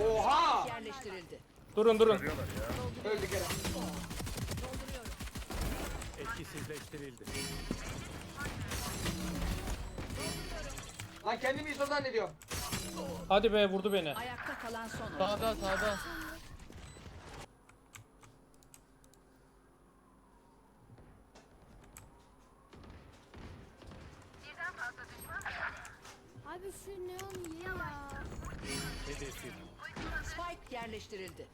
Oha! Yerleştirildi. Durun durun. Arıyorlar ya. Öldü Kerem. Etkisizleştirildi. Lan kendimi ISO zannediyorum. Hadi be vurdu beni. Ayakta kalan son oyuncu. Sağda sağda. Abi şu neon iyi ya. Hedefi. Spike yerleştirildi.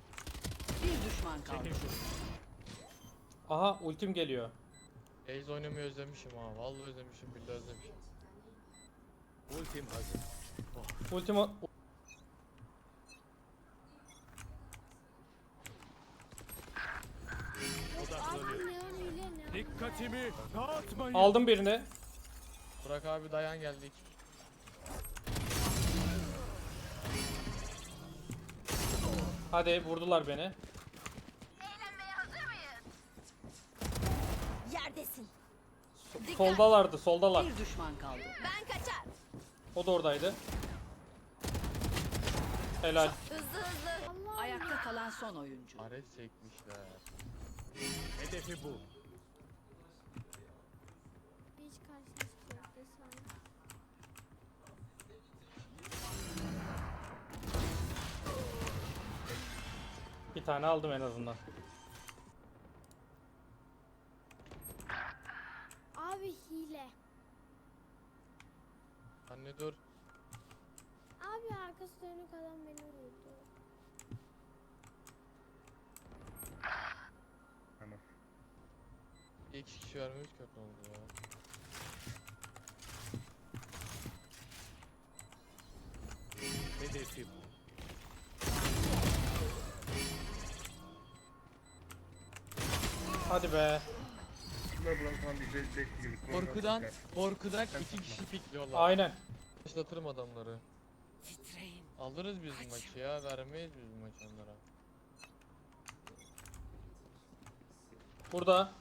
Bir düşman kaldı. Çekin. Aha ultim geliyor. Ace oynamayı özlemişim ha. Vallahi özlemişim billahi özlemişim. Ultim hazır. Ultim o- Abi Odaklanıyor. neon ile neon. Dikkatimi dağıtmayın. aldım birini. Burak abi dayan geldik. Hadi vurdular beni. Yerdesin. So- soldalardı soldalar. Bir düşman kaldı. Ben kaçar. O da oradaydı. Helal. Hızlı hızlı. Allah Ayakta kalan son oyuncu. Ares çekmişler. Hedefi bu. Hiç karşılaştık Bir tane aldım en azından. Abi hile. Anne dur. Abi arkası dönük adam beni vurdu. Tamam. İki kişi vermemiş kötü oldu ya. Hedefi Hadi be. Korkudan, korkudan iki kişi pikliyorlar. Aynen. Başlatırım adamları. Titreyin. Alırız biz bu maçı ya. Vermeyiz biz bu maçı onlara. Burada.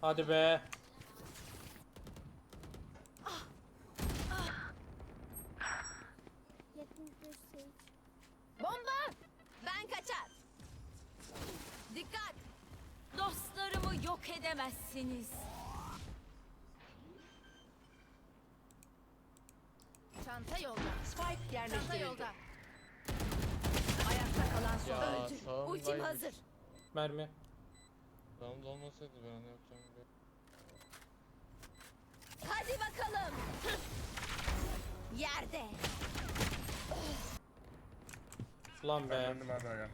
Hadi be. Edemezsiniz. Çanta yolda. Spike Çanta yerleştirildi. yolda. Ayakta kalan son Ya oyuncu. Ultim sağımdaymış. hazır. Mermi. Sağımda olmasaydı ben ne yapacağım diye. Hadi bakalım. Yerde. Lan Ben be. döndüm abi ayağa.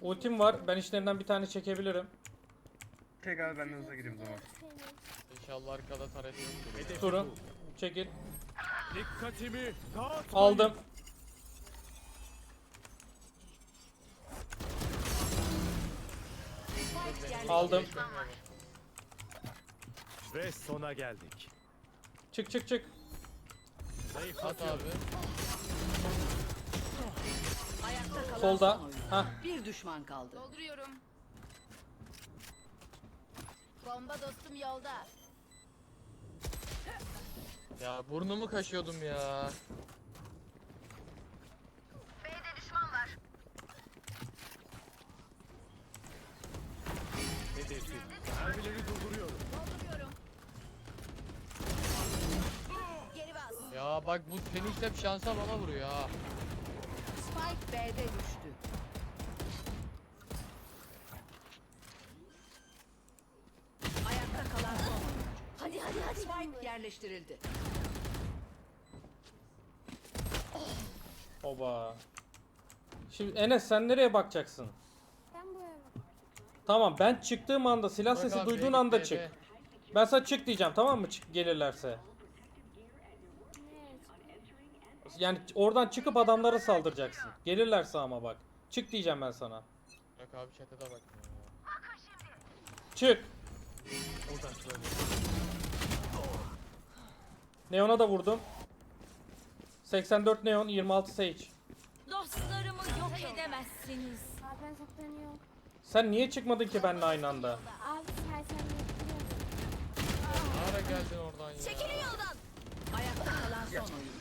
Ultim var. Ben içlerinden bir tane çekebilirim. Çek abi ben de gideyim o zaman. İnşallah arkada taret yoktur. Durun. Çekil. Dikkatimi dağıtmayın. Aldım. Aldım. Ve sona geldik. Çık çık çık. Zayıf At abi. Ayakta kalan Solda. Hah. Bir düşman kaldı. Dolduruyorum. Bomba dostum yolda. Ya burnumu kaşıyordum ya. Hedefi. Mermileri durduruyorum. Dolduruyorum. Geri bas. Ya bak bu Phoenix hep şansa bana vuruyor ha. Spike B'de düştü. Ayakta kalan son oyuncu. Hadi hadi hadi. Spike yerleştirildi. Oba. Şimdi Enes sen nereye bakacaksın? Ben buraya bak. Tamam ben çıktığım anda silah Bak sesi abi, duyduğun anda B'de. çık. Ben sana çık diyeceğim tamam mı çık gelirlerse. Ne? Yani oradan çıkıp adamlara saldıracaksın. Gelirlerse ama bak. Çık diyeceğim ben sana. Bak abi chat'e de bakmıyor ya. Çık. Odaklanıyor. Neon'a da vurdum. 84 Neon 26 Sage. Dostlarımı yok edemezsiniz. Abi ben saklanıyorum. Sen niye çıkmadın ki benimle aynı anda? Abi sersemlettim. geldin oradan ya? Çekilin yoldan. Ayakta kalan son oyuncu.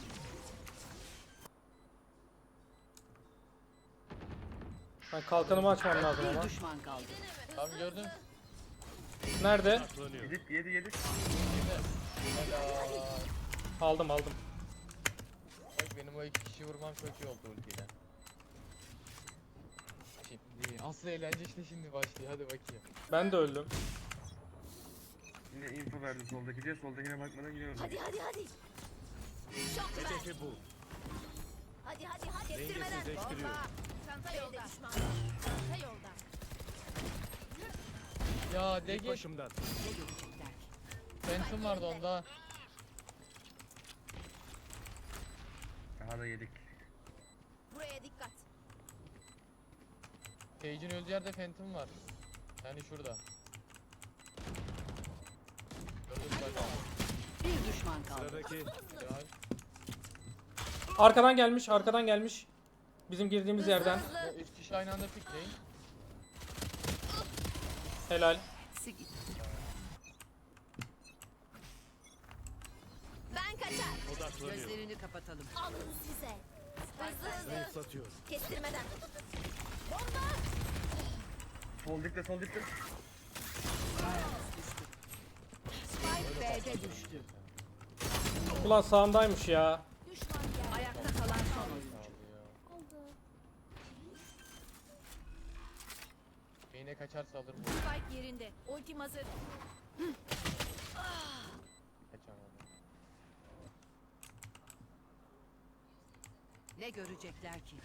Ben kalkanımı açmam lazım ama. Bir düşman kaldı. Abi gördün. Nerede? Yedik yedi yedik. Aldım aldım. Bak benim o iki kişi vurmam çok iyi oldu ultiyle. Şimdi asıl eğlence işte şimdi başlıyor hadi bakayım. Ben de öldüm. Yine info verdi soldaki diye soldakine bakmadan gidiyorum. Hadi hadi hadi. Şok ver. Hedefi bu. Hadi hadi hadi. Kestirmeden. Dengesizleştiriyor. Çanta yolda. Çanta yolda. Ya Git Degi başımdan. Phantom vardı onda. Daha da yedik. Buraya dikkat. Cage'in öldüğü yerde Phantom var. Yani şurada. Bak. Bir düşman kaldı. Sıradaki Ya, Arkadan gelmiş, arkadan gelmiş. Bizim girdiğimiz yerden. ya üç kişi aynı anda pikleyin. Helal. Ben kaçar. odaklanıyor. Gözlerini kapatalım. Alın size. Hızlı hızlı. Zayıflatıyor. Kestirmeden. Bomba. Sol dikte sol dikte. Spike B'de düştü. Ulan sağımdaymış ya. Düşman geldi. Ayakta kalan son oyuncu. Aldı ya. Oldu. Beyne kaçarsa alır bu. Spike yerinde. Ultim hazır. Kaçamadı. Ne görecekler ki?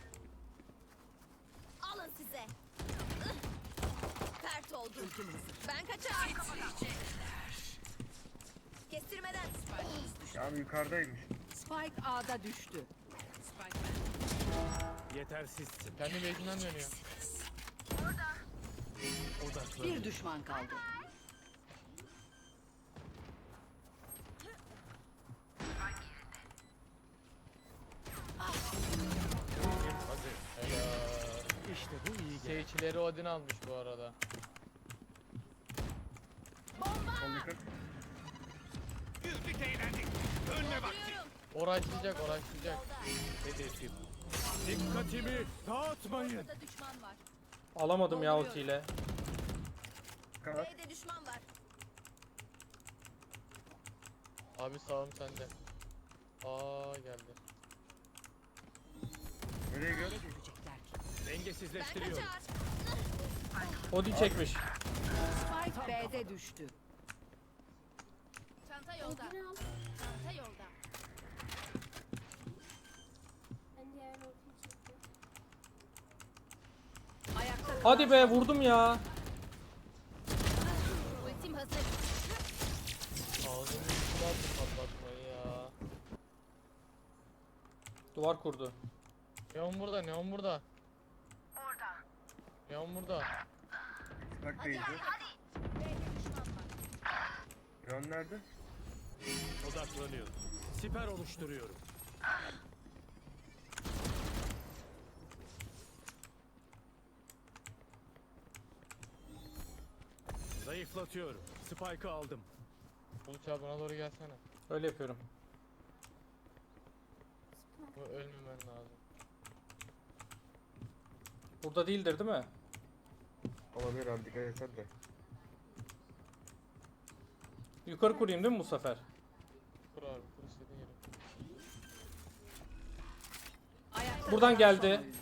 Alın size. Pert oldu. Ben kaçar. Kestirmeden. Ya abi yukarıdaymış. Spike A'da düştü. Yetersizsin. Kendi base'inden dönüyor. Bir düşman kaldı. Helal. İşte bu iyi geldi. Sage'leri Odin almış bu arada. Sol dikkat. Oraçlayacak, oraçlayacak. Hedefi bu. Dikkatimi dağıtmayın. Burada düşman var. Alamadım ya ultiyle. Kapat. B'de düşman var. Abi sağım sende. Aa geldi. Nereye gidiyor? Dengesizleştiriyor. kaçar. Odi çekmiş. Spike B'de düştü. Çanta yolda. Odin al. Çanta yolda. Ben diğer ultiyi çektim. Ayakta kalan Hadi be vurdum ya. Ultim hazır. Ağzını üstüne attı patlatmayı ya. Duvar kurdu. Neon burada, Neon burada. Orada. Neon burada. Bak var. Yön nerede? Odaklanıyor. Siper oluşturuyorum. Zayıflatıyorum. Spike'ı aldım. Uluç abi bana doğru gelsene. Öyle yapıyorum. Bu ölmemen lazım. Burada değildir değil mi? Olabilir abi dikkat etsen de. Yukarı kurayım değil mi bu sefer? Kur abi, kur istediğin yere. Ayakta Buradan kalan son geldi. oyuncu.